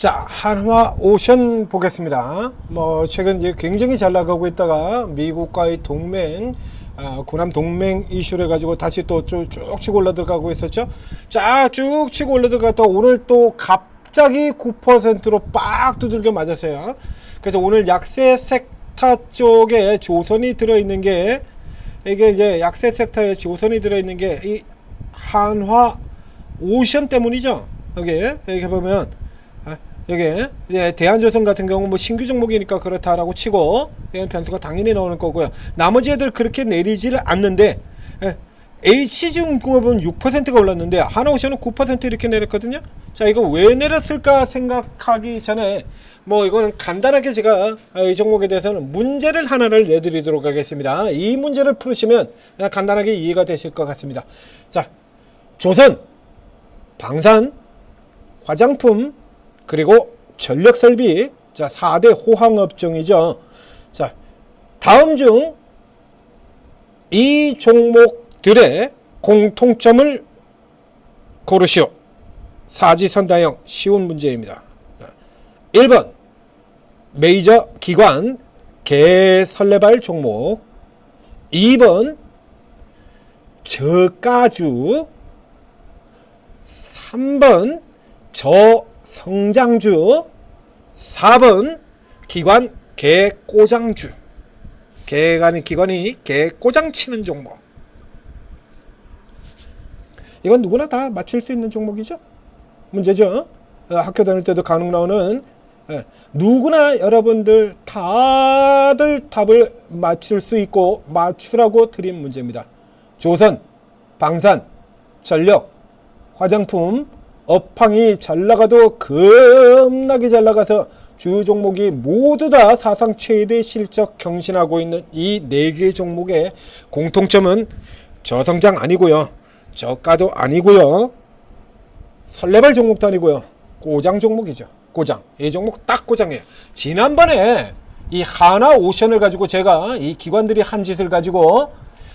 자, 한화 오션 보겠습니다. 뭐 최근 굉장히 잘 나가고 있다가 미국과의 동맹 아, 군함 동맹 이슈를 가지고 다시 또 쭉 치고 올라 들어가고 있었죠. 자, 쭉 치고 올라 들어갔다 오늘 또 갑자기 9%로 빡 두들겨 맞았어요. 그래서 오늘 약세 섹터 쪽에 조선이 들어 있는 게 이게 이제 약세 섹터에 조선이 들어 있는 게 이 한화 오션 때문이죠. 여기 이렇게 보면 아, 여기 이제 대한조선 같은 경우 뭐 신규 종목이니까 그렇다라고 치고 이건 변수가 당연히 나오는 거고요. 나머지 애들 그렇게 내리지를 않는데 예, H증권은 6%가 올랐는데 하나오션은 9% 이렇게 내렸거든요. 자 이거 왜 내렸을까 생각하기 전에 뭐 이거는 간단하게 제가 아, 이 종목에 대해서는 문제를 하나를 내드리도록 하겠습니다. 이 문제를 풀으시면 간단하게 이해가 되실 것 같습니다. 자 조선, 방산, 화장품, 그리고 전력 설비, 자 4대 호황 업종이죠. 자 다음 중 이 종목들의 공통점을 고르시오. 사지선다형 쉬운 문제입니다. 1번 메이저 기관 개설레발 종목 2번 저가주 3번 저 성장주 4번 기관 개꼬장주. 개간이 기관이 개꼬장 치는 종목. 이건 누구나 다 맞출 수 있는 종목이죠? 문제죠? 어, 학교 다닐 때도 간혹 나오는 예, 누구나 여러분들 다들 답을 맞출 수 있고 맞추라고 드린 문제입니다. 조선 방산 전력 화장품 업황이 잘 나가도 겁나게 잘 나가서 주요 종목이 모두 다 사상 최대 실적 경신하고 있는 이 네 개 종목의 공통점은 저성장 아니고요. 저가도 아니고요. 설레발 종목도 아니고요. 고장 종목이죠. 고장. 이 종목 딱 고장이에요. 지난번에 이 하나 오션을 가지고 제가 이 기관들이 한 짓을 가지고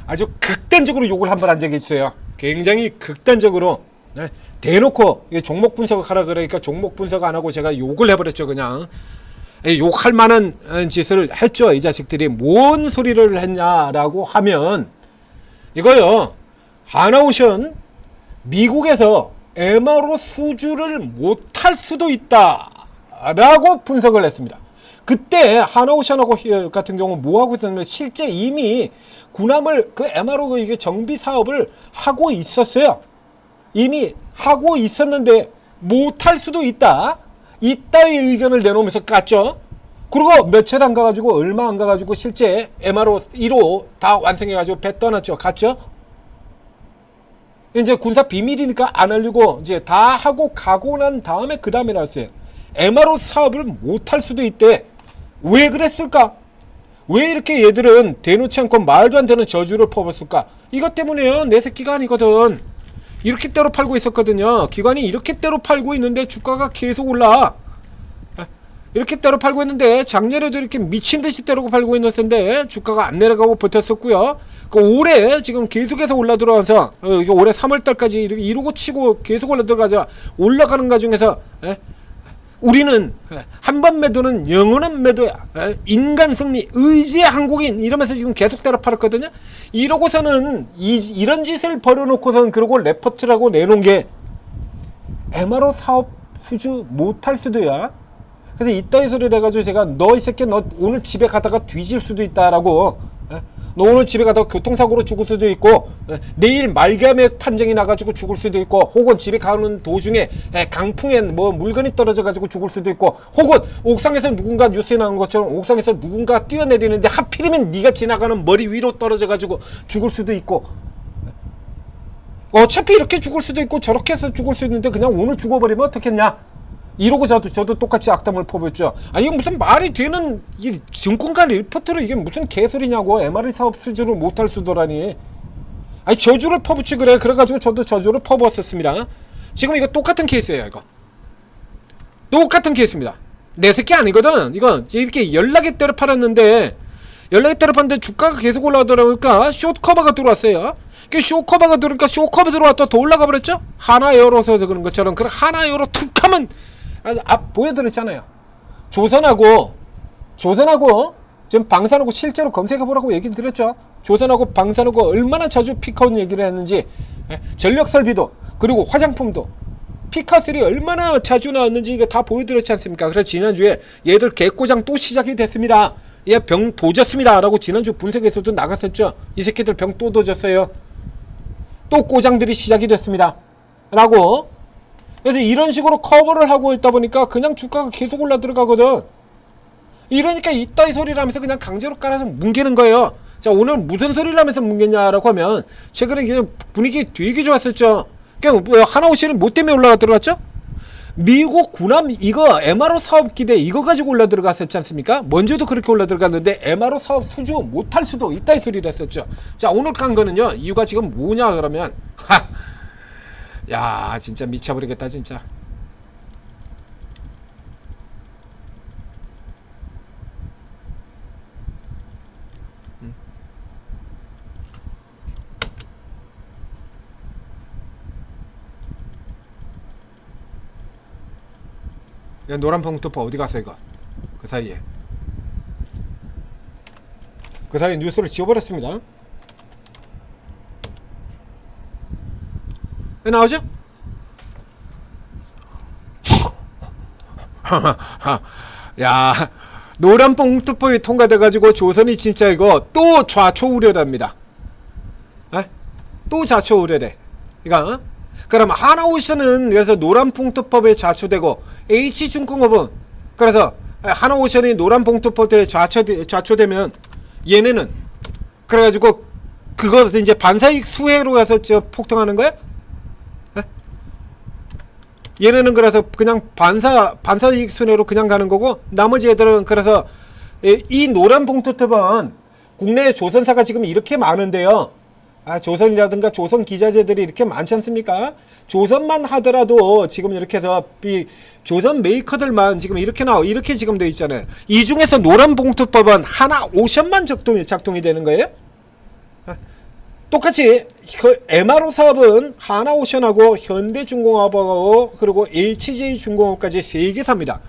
아주 극단적으로 욕을 한 번 한 적이 있어요. 굉장히 극단적으로 네, 대놓고 종목 분석하라 그러니까 종목 분석 안 하고 제가 욕을 해버렸죠 그냥 에, 욕할 만한 어, 짓을 했죠 이 자식들이 뭔 소리를 했냐라고 하면 이거요 하나오션 미국에서 MRO 수주를 못할 수도 있다라고 분석을 했습니다. 그때 하나오션하고 히- 같은 경우 뭐 하고 있었냐면 실제 이미 군함을 그 MRO 이게 정비 사업을 하고 있었어요. 이미 하고 있었는데 못할 수도 있다. 이따위 의견을 내놓으면서 깠죠. 그리고 며칠 안 가가지고 얼마 안 가가지고 실제 MRO 1호 다 완성해가지고 배 떠났죠. 갔죠. 이제 군사 비밀이니까 안 알리고 이제 다 하고 가고 난 다음에 그 다음에 나왔어요. MRO 사업을 못할 수도 있대. 왜 그랬을까? 왜 이렇게 얘들은 대놓지 않고 말도 안 되는 저주를 퍼붓을까? 이것 때문에요. 내 새끼가 아니거든. 이렇게 때로 팔고 있었거든요. 기관이 이렇게 때로 팔고 있는데 주가가 계속 올라. 아, 이렇게 때로 팔고 있는데 작년에도 이렇게 미친 듯이 때로 팔고 있었는데 주가가 안 내려가고 버텼었고요. 그 올해 지금 계속해서 올라 들어와서 어, 올해 3월 달까지 이렇게 이러고 치고 계속 올라 들어가자 올라가는 과정에서 에? 우리는 한 번 매도는 영원한 매도야. 에? 인간 승리, 의지의 한국인 이러면서 지금 계속 때려 팔았거든요. 이러고서는 이, 이런 짓을 벌여놓고선 그러고 레포트라고 내놓은 게 MRO 사업 수주 못할 수도야. 그래서 이따위 소리를 해가지고 제가 너 이 새끼 너 오늘 집에 가다가 뒤질 수도 있다라고 에? 너 오늘 집에 가다가 교통사고로 죽을 수도 있고 에? 내일 말기암에 판정이 나가지고 죽을 수도 있고 혹은 집에 가는 도중에 에, 강풍에 뭐 물건이 떨어져 가지고 죽을 수도 있고 혹은 옥상에서 누군가 뉴스에 나온 것처럼 옥상에서 누군가 뛰어내리는데 하필이면 네가 지나가는 머리 위로 떨어져 가지고 죽을 수도 있고 어차피 이렇게 죽을 수도 있고 저렇게 해서 죽을 수 있는데 그냥 오늘 죽어버리면 어떻겠냐 이러고 저도 저도 똑같이 악담을 퍼붓죠. 아니 이게 무슨 말이 되는 이 증권가 리포트로 이게 무슨 개소리냐고 MRE 사업 수주를 못할 수도라니. 아니 저주를 퍼붓지 그래. 그래가지고 저도 저주를 퍼부었었습니다. 지금 이거 똑같은 케이스예요 이거. 똑같은 케이스입니다. 내 새끼 아니거든. 이거 이렇게 연락에 때려 팔았는데 연락에 때려 팔았는데 주가가 계속 올라가더라니까 숏 커버가 들어왔어요. 그 쇼 커버가 들어오니까 쇼 커버 들어왔다 더 올라가 버렸죠? 하나 열어서 그런 것처럼 그런 하나 열어 툭 하면 아, 앞 보여드렸잖아요. 조선하고 조선하고 지금 방산하고 실제로 검색해 보라고 얘기 드렸죠. 조선하고 방산하고 얼마나 자주 피카온 얘기를 했는지 예, 전력 설비도 그리고 화장품도 피카슬이 얼마나 자주 나왔는지 이거 다 보여드렸지 않습니까? 그래서 지난주에 얘들 개꼬장 또 시작이 됐습니다. 얘 병 도졌습니다. 라고 지난주 분석에서도 나갔었죠. 이 새끼들 병 또 도졌어요. 또 꼬장들이 시작이 됐습니다. 라고. 그래서 이런 식으로 커버를 하고 있다 보니까 그냥 주가가 계속 올라 들어가거든. 이러니까 이따위 소리를 하면서 그냥 강제로 깔아서 뭉개는 거예요. 자, 오늘 무슨 소리를 하면서 뭉개냐라고 하면 최근에 그냥 분위기 되게 좋았었죠. 그냥 뭐 하나오시는 뭐 때문에 올라가 들어갔죠? 미국 군함 이거 MRO 사업 기대 이거 가지고 올라 들어갔었지 않습니까? 먼저도 그렇게 올라 들어갔는데 MRO 사업 수주 못할 수도 있다 이 소리를 했었죠. 자 오늘 간 거는요 이유가 지금 뭐냐 그러면 하, 야 진짜 미쳐버리겠다 진짜. 야, 노란 펑트퍼 어디 갔어 이거? 그 사이에 그 사이에 뉴스를 지워버렸습니다. 나오죠? 야 노란 펑트퍼이 통과돼가지고 조선이 진짜 이거 또 좌초 우려랍니다. 에? 또 좌초 우려래. 이거 어? 그럼 하나오션은 그래서 노란 봉투법에 좌초되고 H중공업은 그래서 하나오션이 노란 봉투법에 좌초 좌초되면 얘네는 그래가지고 그것을 이제 반사익 수혜로 가서 저 폭등하는 거야? 에? 얘네는 그래서 그냥 반사 반사익 순회로 그냥 가는 거고 나머지 애들은 그래서 이- 이 노란 봉투법은 국내 조선사가 지금 이렇게 많은데요. 아, 조선이라든가 조선 기자재들이 이렇게 많지 않습니까? 조선만 하더라도 지금 이렇게 해서 이 조선 메이커들만 지금 이렇게 나와 이렇게 지금 돼 있잖아요. 이 중에서 노란 봉투법은 하나 오션만 작동이 작동이 되는 거예요. 아, 똑같이 그 MRO 사업은 하나오션하고 현대중공업하고 그리고 HJ중공업까지 세개 삽니다.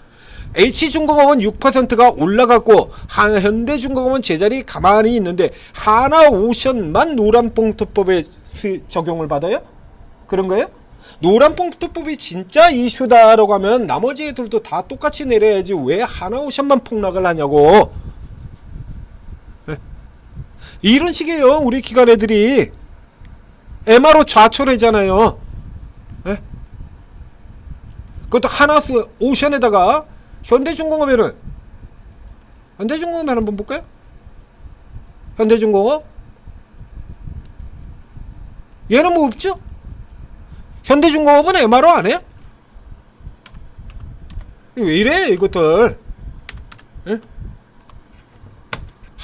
H중공업은 6%가 올라갔고 한- 현대중공업은 제자리 가만히 있는데 하나오션만 노란봉투법에 수- 적용을 받아요? 그런 거예요? 노란봉투법이 진짜 이슈다라고 하면 나머지 애들도 다 똑같이 내려야지 왜 하나오션만 폭락을 하냐고 예? 이런 식이에요 우리 기관 애들이 MRO 좌초래잖아요 예? 그것도 하나스 오션에다가 현대중공업에는 현대중공업 한번 볼까요? 현대중공업 얘는 뭐 없죠? 현대중공업은 MRO 안 해요? 왜 이래 이것들 예?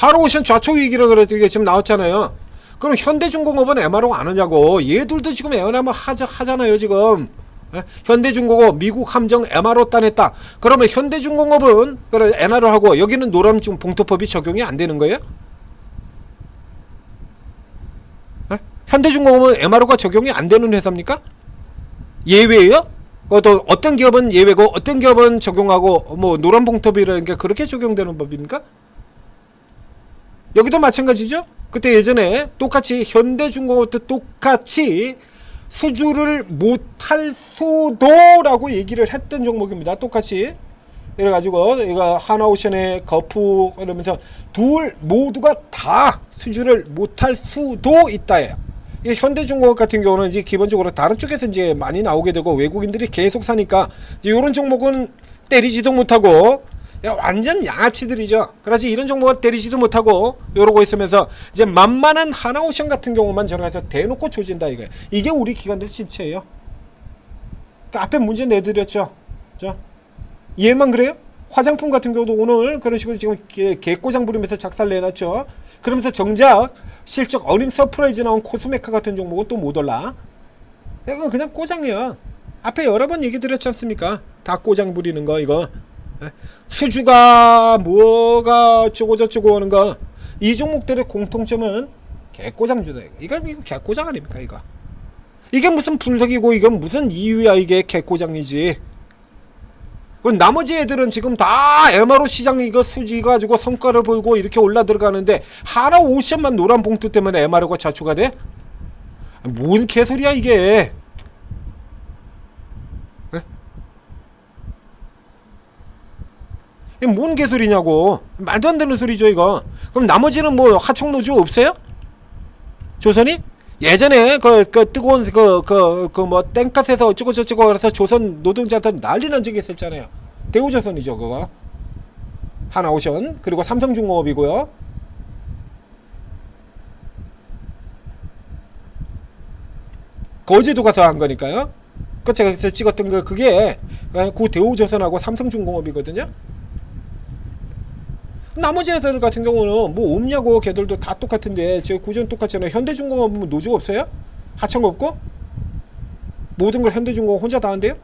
하루오션 좌초 위기라 그래도 이게 지금 나왔잖아요 그럼 현대중공업은 MRO 안 하냐고 얘들도 지금 MRO 하자, 하잖아요 지금 예? 현대중공업 미국 함정 MRO 따냈다. 그러면 현대중공업은 그래 NR을 하고 여기는 노란중 봉투법이 적용이 안 되는 거예요? 예? 현대중공업은 MRO가 적용이 안 되는 회사입니까? 예외예요? 그것도 어떤 기업은 예외고 어떤 기업은 적용하고 뭐 노란 봉투법이라는 게 그렇게 적용되는 법입니까? 여기도 마찬가지죠? 그때 예전에 똑같이 현대중공업도 똑같이 수주를 못할 수도라고 얘기를 했던 종목입니다. 똑같이. 이래가지고 이거 하나오션의 거푸 이러면서 둘 모두가 다 수주를 못할 수도 있다예요. 이 현대중공업 같은 경우는 이제 기본적으로 다른 쪽에서 이제 많이 나오게 되고 외국인들이 계속 사니까 이런 종목은 때리지도 못하고 야, 완전 양아치들이죠. 그래서 이런 종목은 때리지도 못하고 이러고 있으면서 이제 만만한 하나오션 같은 경우만 저러가서 대놓고 조진다 이거예요. 이게 우리 기관들 신체예요. 그 앞에 문제 내드렸죠. 저 얘만 그래요? 화장품 같은 경우도 오늘 그런 식으로 지금 개, 개꼬장 부리면서 작살 내놨죠. 그러면서 정작 실적 어닝 서프라이즈 나온 코스메카 같은 종목은 또 못 올라. 이건 그냥 꼬장이야. 앞에 여러 번 얘기 드렸지 않습니까? 다 꼬장 부리는 거 이거. 예? 수주가 뭐가 어쩌고 저쩌고 하는 거. 이 종목들의 공통점은 개꼬장주다. 이거 이거 개꼬장 아닙니까 이거? 이게 무슨 분석이고 이건 무슨 이유야 이게 개꼬장이지. 그럼 나머지 애들은 지금 다 MRO 시장 이거 수지 가지고 성과를 보이고 이렇게 올라 들어가는데 하나 오션만 노란 봉투 때문에 MRO가 자초가 돼? 뭔 개소리야 이게? 에? 이게 뭔 개소리냐고 말도 안 되는 소리죠 이거 그럼 나머지는 뭐 하청노조 없어요? 조선이? 예전에 그, 그 뜨거운 그 그 그 뭐 땡볕에서 어쩌고 저쩌고 그래서 조선 노동자들 난리 난 적이 있었잖아요. 대우조선이죠 그거. 하나오션 그리고 삼성중공업이고요. 거제도 가서 한 거니까요. 그 제가 그래서 찍었던 거 그게 그 대우조선하고 삼성중공업이거든요. 나머지 애들 같은 경우는 뭐 없냐고 걔들도 다 똑같은데 저 구조는 똑같잖아요 현대중공업은 노조 없어요? 하청 없고? 모든 걸 현대중공업 혼자 다 한대요?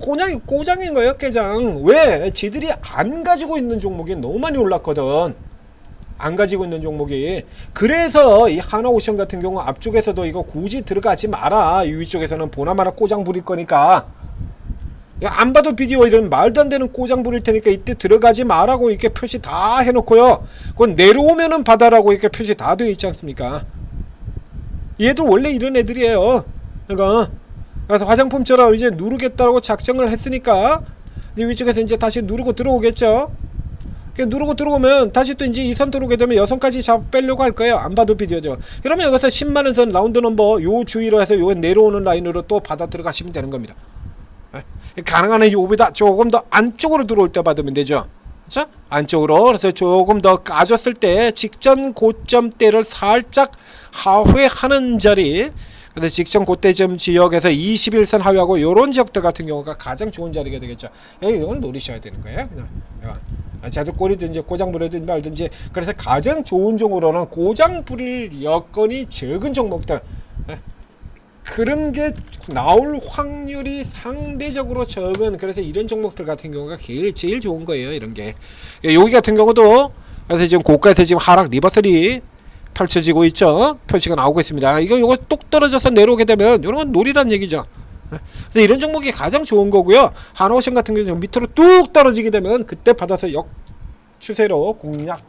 고장이 고장인 거예요 깨장 왜? 지들이 안 가지고 있는 종목이 너무 많이 올랐거든 안 가지고 있는 종목이 그래서 이 하나오션 같은 경우 앞쪽에서도 이거 굳이 들어가지 마라 이 위쪽에서는 보나마나 꼬장 부릴 거니까 야, 안 봐도 비디오 이런 말도 안 되는 꼬장 부릴 테니까 이때 들어가지 마라고 이렇게 표시 다 해놓고요. 그건 내려오면은 받아라고 이렇게 표시 다 되어 있지 않습니까? 얘들 원래 이런 애들이에요. 그러니까 그래서 화장품처럼 이제 누르겠다고 작정을 했으니까 이제 위쪽에서 이제 다시 누르고 들어오겠죠. 누르고 들어오면 다시 또 이제 이 선 들어오게 되면 여선까지 잡 빼려고 할 거예요. 안 봐도 비디오죠. 그러면 여기서 10만 원 선 라운드 넘버 요 주의로 해서 요 내려오는 라인으로 또 받아 들어가시면 되는 겁니다. 예? 가능한 한 요보다 조금 더 안쪽으로 들어올 때 받으면 되죠. 그렇죠? 안쪽으로 그래서 조금 더 까졌을 때 직전 고점대를 살짝 하회하는 자리 그래서 직전 고대점 지역에서 21선 하회하고 요런 지역들 같은 경우가 가장 좋은 자리가 되겠죠. 여기 이걸 노리셔야 되는 거예요. 그냥 아, 자도 꼬리든지 고장 부리든지 말든지 그래서 가장 좋은 종으로는 고장 부릴 여건이 적은 종목들 예? 그런 게 나올 확률이 상대적으로 적은 그래서 이런 종목들 같은 경우가 제일 제일 좋은 거예요 이런 게. 예, 여기 같은 경우도 그래서 지금 고가에서 지금 하락 리버설이 펼쳐지고 있죠? 표시가 나오고 있습니다. 이거 이거 똑 떨어져서 내려오게 되면 이런 건 놀이란 얘기죠. 예, 그래서 이런 종목이 가장 좋은 거고요. 한오션 같은 경우는 밑으로 뚝 떨어지게 되면 그때 받아서 역 추세로 공략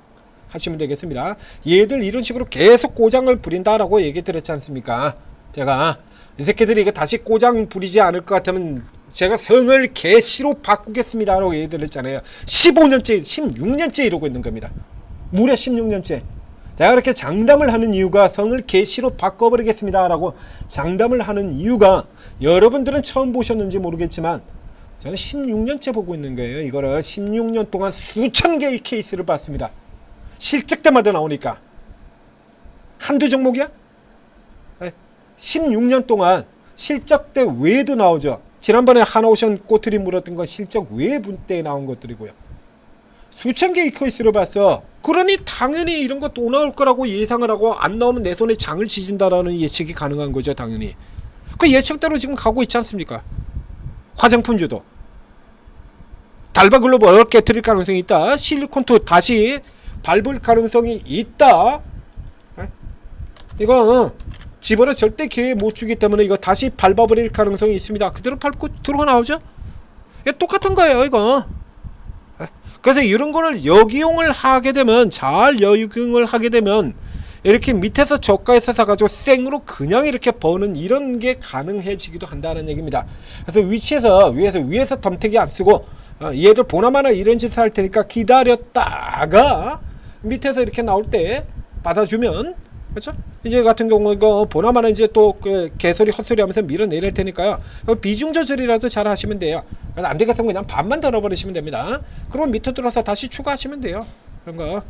하시면 되겠습니다. 얘들 이런 식으로 계속 고장을 부린다라고 얘기 드렸지 않습니까? 제가 이 새끼들이 이거 다시 꼬장 부리지 않을 것 같으면 제가 성을 개시로 바꾸겠습니다라고 얘기를 했잖아요. 15년째, 16년째 이러고 있는 겁니다. 무려 16년째. 제가 그렇게 장담을 하는 이유가 성을 개시로 바꿔버리겠습니다라고 장담을 하는 이유가 여러분들은 처음 보셨는지 모르겠지만 저는 16년째 보고 있는 거예요. 이거를 16년 동안 수천 개의 케이스를 봤습니다. 실적 때마다 나오니까. 한두 종목이야? 16년 동안 실적 때 외에도 나오죠. 지난번에 하나오션 꼬투리 물었던 건 실적 외 분때에 나온 것들이고요. 수천 개의 케이스를 봤어. 그러니 당연히 이런 거 또 나올 거라고 예상을 하고 안 나오면 내 손에 장을 지진다라는 예측이 가능한 거죠, 당연히. 그 예측대로 지금 가고 있지 않습니까? 화장품주도. 달바 글로벌 깨트릴 가능성이 있다. 실리콘토 다시 밟을 가능성이 있다. 에? 이거 집어를 절대 기회 못 주기 때문에 이거 다시 밟아버릴 가능성이 있습니다. 그대로 밟고 들어가 나오죠? 이게 똑같은 거예요, 이거. 예. 그래서 이런 거를 역이용을 하게 되면 잘 역이용을 하게 되면 이렇게 밑에서 저가에서 사가지고 생으로 그냥 이렇게 버는 이런 게 가능해지기도 한다는 얘기입니다. 그래서 위치에서 위에서 위에서 덤태기 안 쓰고 어, 얘들 보나마나 이런 짓을 할 테니까 기다렸다가 밑에서 이렇게 나올 때 받아주면 그렇죠? 이제 같은 경우 이거 보나마나 이제 또 그 개소리 헛소리 하면서 밀어내릴 테니까요. 비중 조절이라도 잘 하시면 돼요. 안 되겠으면 그냥 반만 덜어버리시면 됩니다. 그럼 밑에 들어서 다시 추가하시면 돼요. 그런 거.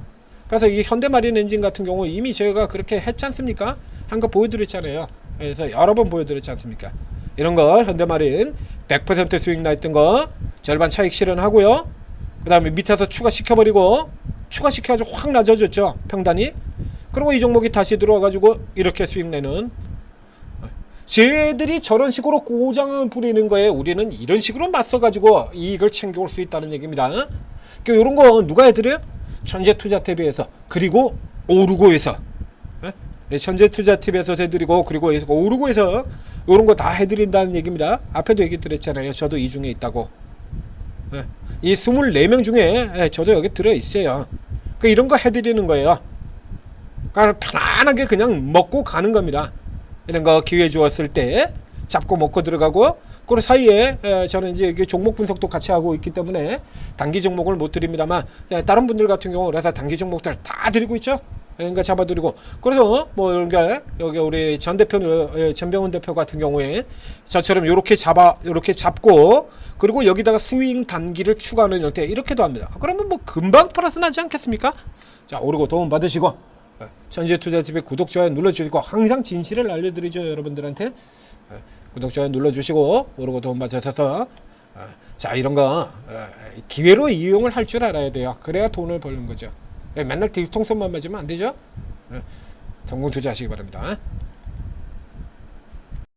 그래서 이 현대마린 엔진 같은 경우 이미 저희가 그렇게 했지 않습니까? 한 거 보여드렸잖아요. 그래서 여러 번 보여드렸지 않습니까? 이런 거 현대마린 100% 수익 나 있던 거 절반 차익 실현하고요. 그 다음에 밑에서 추가시켜버리고 추가시켜가지고 확 낮아졌죠. 평단이. 그리고 이 종목이 다시 들어와가지고 이렇게 수익 내는 쟤들이 저런 식으로 고장을 부리는 거에 우리는 이런 식으로 맞서가지고 이익을 챙겨올 수 있다는 얘기입니다. 그 이런 거 누가 해드려요? 천재 투자 대비해서 그리고 오르고에서 예? 천재투자팁에서 해드리고 그리고 오르고에서 이런 거 다 해드린다는 얘기입니다. 앞에도 얘기 드렸잖아요. 저도 이 중에 있다고. 예. 이 24명 중에 예, 저도 여기 들어 있어요. 그 이런 거 해드리는 거예요. 그러니까 편안하게 그냥 먹고 가는 겁니다. 이런 거 기회 주었을 때 잡고 먹고 들어가고 그 사이에 에, 저는 이제 종목 분석도 같이 하고 있기 때문에 단기 종목을 못 드립니다만 에, 다른 분들 같은 경우 그래서 단기 종목들 다 드리고 있죠. 그러니까 잡아드리고 그래서 뭐게 여기 우리 전 대표 에, 전병훈 대표 같은 경우에 저처럼 이렇게 잡아 이렇게 잡고 그리고 여기다가 스윙 단기를 추가하는 형태 이렇게도 합니다. 그러면 뭐 금방 플러스 나지 않겠습니까? 자 오르고 도움 받으시고 예, 전재투자TV 구독 좋아요 눌러주시고 항상 진실을 알려드리죠 여러분들한테. 예, 구독 좋아요 눌러주시고 오르고 도움 받으셔서 어, 자 이런 거 어, 기회로 이용을 할 줄 알아야 돼요. 그래야 돈을 버는 거죠. 예, 맨날 뒤통수만 맞으면 안 되죠? 예, 성공 투자하시기 바랍니다.